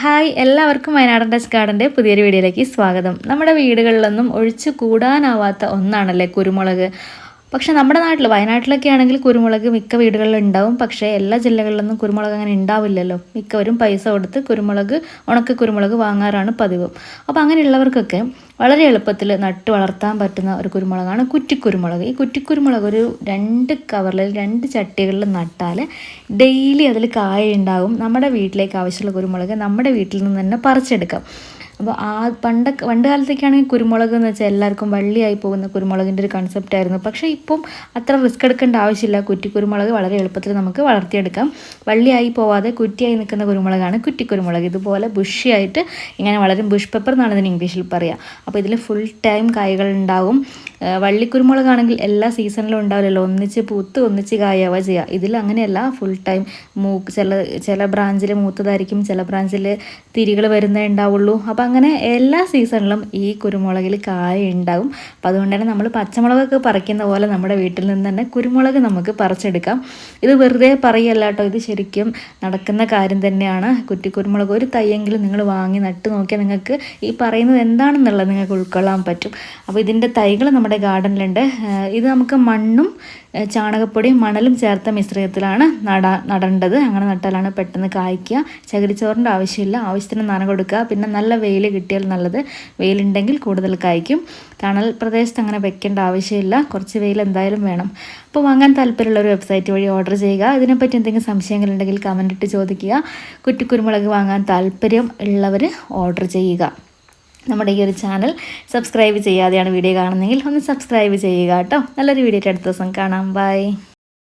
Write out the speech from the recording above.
Hi എല്ലാവർക്കും വയനാടൻ touch ഗാർഡന്റെ പുതിയൊരു വീഡിയോയിലേക്ക് സ്വാഗതം. നമ്മുടെ വീടുകളിലൊന്നും ഒഴിച്ചു കൂടാനാവാത്ത ഒന്നാണല്ലേ കുരുമുളക്. പക്ഷെ നമ്മുടെ നാട്ടിൽ വയനാട്ടിലൊക്കെ ആണെങ്കിൽ കുരുമുളക് മിക്ക വീടുകളിലും ഉണ്ടാവും. പക്ഷേ എല്ലാ ജില്ലകളിലൊന്നും കുരുമുളക് അങ്ങനെ ഉണ്ടാവില്ലല്ലോ. മിക്കവരും പൈസ കൊടുത്ത് കുരുമുളക് ഉണക്ക കുരുമുളക് വാങ്ങാറാണ് പതിവ്. അപ്പോൾ അങ്ങനെയുള്ളവർക്കൊക്കെ വളരെ എളുപ്പത്തിൽ നട്ട് വളർത്താൻ പറ്റുന്ന ഒരു കുരുമുളകാണ് കുറ്റിക്കുരുമുളക്. ഈ കുറ്റിക്കുരുമുളക് ഒരു രണ്ട് കവറിൽ രണ്ട് ചട്ടികളിൽ നട്ടാൽ ഡെയിലി അതിൽ കായ ഉണ്ടാകും നമ്മുടെ വീട്ടിലേക്ക് ആവശ്യമുള്ള കുരുമുളക് നമ്മുടെ വീട്ടിൽ നിന്ന് തന്നെ പറിച്ചെടുക്കാം. അപ്പോൾ ആ പണ്ട് പണ്ട് കാലത്തേക്കാണെങ്കിൽ കുരുമുളക് എന്ന് വെച്ചാൽ എല്ലാവർക്കും വള്ളിയായി പോകുന്ന കുരുമുളകിന്റെ ഒരു കൺസെപ്റ്റ് ആയിരുന്നു. പക്ഷേ ഇപ്പം അത്ര റിസ്ക് എടുക്കേണ്ട ആവശ്യമില്ല. കുറ്റി കുരുമുളക് വളരെ എളുപ്പത്തിൽ നമുക്ക് വളർത്തിയെടുക്കാം. വള്ളിയായി പോവാതെ കുറ്റിയായി നിൽക്കുന്ന കുരുമുളകാണ് കുറ്റി കുരുമുളക് ഇതുപോലെ ബുഷിയായിട്ട് ഇങ്ങനെ വളരെ ബുഷ് പെപ്പർ എന്നാണ് ഇതിന് ഇംഗ്ലീഷിൽ പറയുക അപ്പോൾ ഇതിൽ ഫുൾ ടൈം കായകൾ ഉണ്ടാവും. വള്ളിക്കുരുമുളകാണെങ്കിൽ എല്ലാ സീസണിലും ഉണ്ടാവില്ലല്ലോ. ഒന്നിച്ച് പൂത്ത് ഒന്നിച്ച് കായാവുക ചെയ്യുക ഇതിൽ അങ്ങനെയല്ല. ഫുൾ ടൈം മൂ ചില ചില ബ്രാഞ്ചിൽ മൂത്തതായിരിക്കും. ചില ബ്രാഞ്ചിൽ തിരികൾ വരുന്നേ ഉണ്ടാവുള്ളൂ. അപ്പോൾ അങ്ങനെ എല്ലാ സീസണിലും ഈ കുരുമുളകിൽ കായ ഉണ്ടാവും അപ്പോൾ അതുകൊണ്ട് തന്നെ നമ്മൾ പച്ചമുളകൊക്കെ പറിക്കുന്ന പോലെ നമ്മുടെ വീട്ടിൽ നിന്ന് തന്നെ കുരുമുളക് നമുക്ക് പറിച്ചെടുക്കാം. ഇത് വെറുതെ പറയല്ല കേട്ടോ. ഇത് ശരിക്കും നടക്കുന്ന കാര്യം തന്നെയാണ്. കുറ്റി കുരുമുളക് ഒരു തയ്യെങ്കിലും നിങ്ങൾ വാങ്ങി നട്ട് നോക്കിയാൽ നിങ്ങൾക്ക് ഈ പറയുന്നത് എന്താണെന്നുള്ളത് നിങ്ങൾക്ക് ഉൾക്കൊള്ളാൻ പറ്റും. അപ്പോൾ ഇതിന്റെ തൈകൾ നമ്മുടെ ഗാർഡനിലുണ്ട് ഇത് നമുക്ക് മണ്ണും ചാണകപ്പൊടിയും മണലും ചേർത്ത മിശ്രിതത്തിലാണ് നടാ നടേണ്ടത്. അങ്ങനെ നട്ടാലാണ് പെട്ടെന്ന് കായ്ക്കുക. ചകിരിച്ചോറിന്റെ ആവശ്യമില്ല. ആവശ്യത്തിന് നന കൊടുക്കുക. പിന്നെ നല്ല വെയിൽ കിട്ടിയാൽ നല്ലത്. വെയിലുണ്ടെങ്കിൽ കൂടുതൽ കായ്ക്കും. തണൽ പ്രദേശത്ത് അങ്ങനെ വെക്കേണ്ട ആവശ്യമില്ല. കുറച്ച് വെയിൽ എന്തായാലും വേണം. അപ്പോൾ വാങ്ങാൻ താല്പര്യമുള്ള ഒരു വെബ്സൈറ്റ് വഴി ഓർഡർ ചെയ്യുക. ഇതിനെപ്പറ്റി എന്തെങ്കിലും സംശയങ്ങളുണ്ടെങ്കിൽ കമന്റ് ഇട്ട് ചോദിക്കുക. കുറ്റിക്കുരുമുളക് വാങ്ങാൻ താല്പര്യം ഉള്ളവർ ഓർഡർ ചെയ്യുക. നമ്മുടെ ഈ ഒരു ചാനൽ സബ്സ്ക്രൈബ് ചെയ്യാതെയാണ് വീഡിയോ കാണുന്നതെങ്കിൽ ഒന്ന് സബ്സ്ക്രൈബ് ചെയ്യുക കേട്ടോ. നല്ലൊരു വീഡിയോ അടുത്ത ദിവസം കാണാം. ബൈ